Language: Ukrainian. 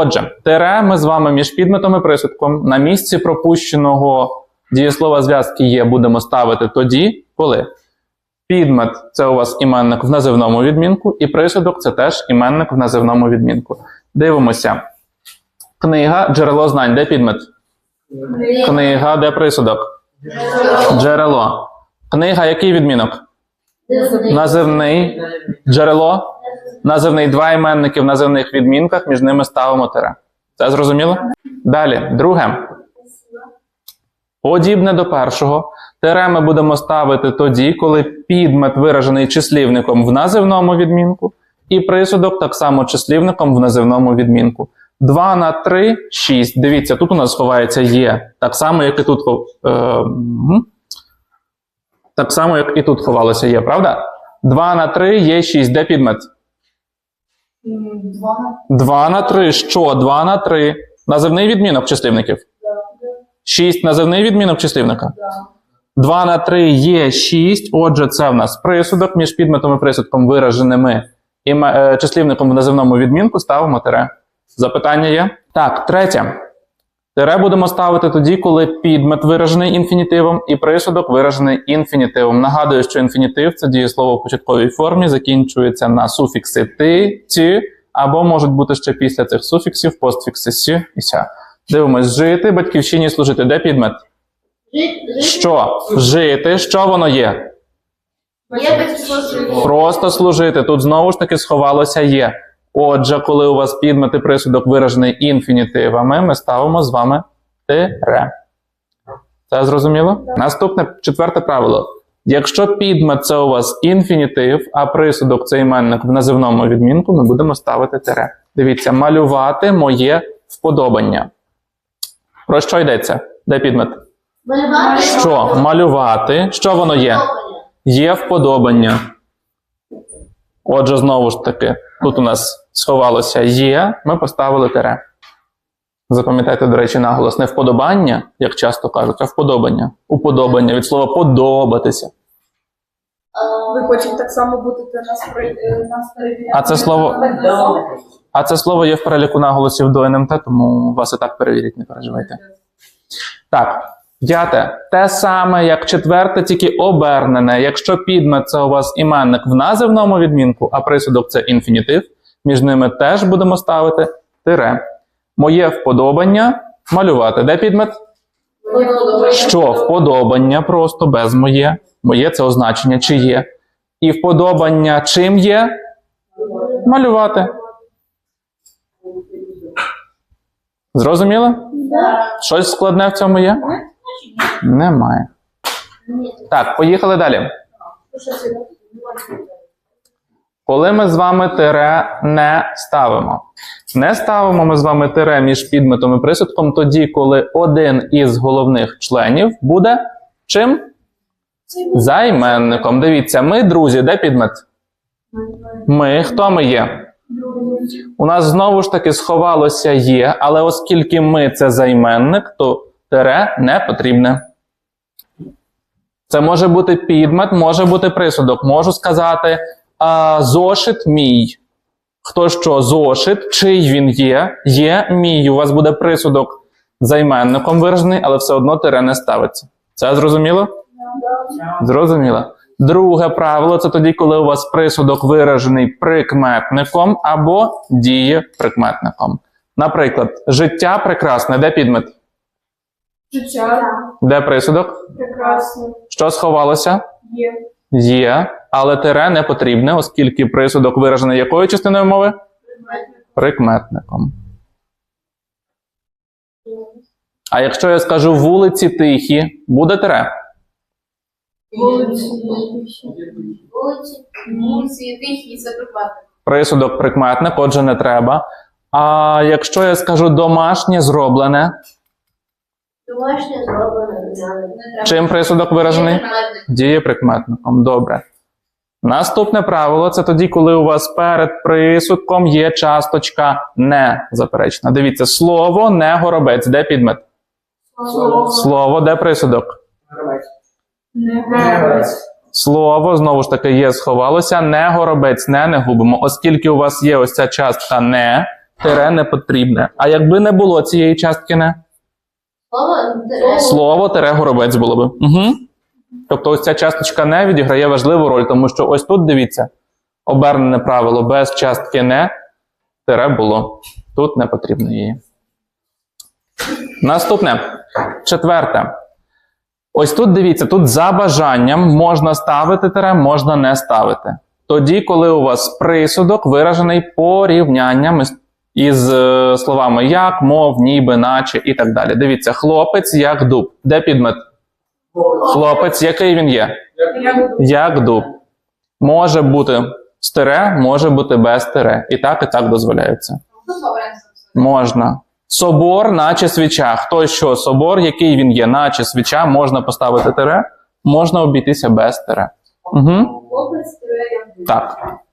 Отже, тире ми з вами між підметом і присудком на місці пропущеного дієслова зв'язки є будемо ставити тоді, коли підмет це у вас іменник в називному відмінку, і присудок це теж іменник в називному відмінку. Дивимося. Книга джерело знань. Де підмет? Книга, де присудок? Джерело. Книга, який відмінок? Називний. Джерело. Називний два іменники в називних відмінках, між ними ставимо тире. Це зрозуміло? Далі, друге. Подібне до першого. Тире ми будемо ставити тоді, коли підмет виражений числівником в називному відмінку, і присудок так само числівником в називному відмінку. 2 на 3 – 6. Дивіться, тут у нас ховається є. Так само, як і тут. Е, так само, як і тут ховалося є, правда? 2 на 3 є 6. Де підмет? Два. 2 на 3. Що? 2 на 3. Називний відмінок числівників. 6 називний відмінок числівника. 2 на 3 є 6. Отже, це в нас присудок між підметом і присудком вираженими іме- е, числівником в називному відмінку ставимо тире. Запитання є? Так, третє. Тире будемо ставити тоді, коли підмет виражений інфінітивом і присудок виражений інфінітивом. Нагадую, що інфінітив це дієслово в початковій формі, закінчується на суфікси ти, ті, або можуть бути ще після цих суфіксів постфікси сі і ся. Дивимось, жити, батьківщині служити. Де підмет? Що? Жити, що воно є? Просто служити. Тут знову ж таки сховалося є. Отже, коли у вас підмет і присудок виражений інфінітивами, ми ставимо з вами тире. Це зрозуміло? Наступне четверте правило. Якщо підмет це у вас інфінітив, а присудок це іменник в називному відмінку, ми будемо ставити тире. Дивіться, малювати моє вподобання. Про що йдеться? Де підмет? Малювати. Що? Малювати. Що воно є? Є вподобання. Отже, знову ж таки, тут у нас сховалося є, ми поставили тире. Запам'ятайте, до речі, наголос не вподобання, як часто кажуть, а вподобання. Уподобання від слова подобатися. Ви хочете так само будете нас, перевіряти? А це слово- А це слово є в переліку наголосів до НМТ, тому вас і так перевірять, не переживайте. Так, п'яте. Те саме, як четверте, тільки обернене. Якщо підмет це у вас іменник в називному відмінку, а присудок це інфінітив, між ними теж будемо ставити тире. Моє вподобання малювати. Де підмет? Що вподобання просто без моє. Моє це означення чи є. І вподобання чим є? Малювати. Зрозуміло? Щось складне в цьому є? Немає. Так, поїхали далі. Коли ми з вами тире не ставимо. Не ставимо ми з вами тире між підметом і присудком тоді, коли один із головних членів буде чим? Займенником. Дивіться, ми друзі, де підмет? Ми. Хто ми є? У нас знову ж таки сховалося є, але оскільки ми це займенник, то тире не потрібне. Це може бути підмет, може бути присудок. Можу сказати а, зошит мій. Хто що, зошит, чий він є? Є мій. У вас буде присудок займенником виражений, але все одно тире не ставиться. Це зрозуміло? Зрозуміло. Друге правило це тоді, коли у вас присудок виражений прикметником або дієприкметником. Наприклад, життя прекрасне, де підмет? Життя Де присудок? прекрасно. Що сховалося? Є. Є, але тире не потрібне, оскільки присудок виражений якою частиною мови? Прикметником. А якщо я скажу вулиці тихі, буде тире? Вулиці. Вулиці. Тихі, це припадок. Присудок прикметник, отже, не треба. А якщо я скажу домашнє зроблене, Домашнє зроблене. Чим присудок виражений? Дієприкметником. Добре. Наступне правило це тоді, коли у вас перед присудком є часточка не заперечна. Дивіться, слово не горобець. Де підмет? Слово. Слово, де присудок? Не грець. Слово знову ж таки є, сховалося. Не горобець, не не губимо. Оскільки у вас є ось ця частка не, тире не потрібне. А якби не було цієї частки не? Слово тире горобець було би. Угу. Тобто ось ця часточка не відіграє важливу роль, тому що ось тут дивіться, обернене правило без частки не тире було. Тут не потрібно її. Наступне. Четверте. Ось тут дивіться, тут за бажанням можна ставити тире, можна не ставити. Тоді, коли у вас присудок виражений порівнянням із, е, словами як, мов, ніби, наче і так далі. Дивіться, хлопець як дуб. Де підмет? Хлопець, який він є? Як дуб. Може бути з тире, може бути без тире. І так, і так дозволяється. Можна. Собор, наче свіча. Хто що? Собор, який він є, наче свіча, можна поставити тире, можна обійтися без тире. Угу. Так.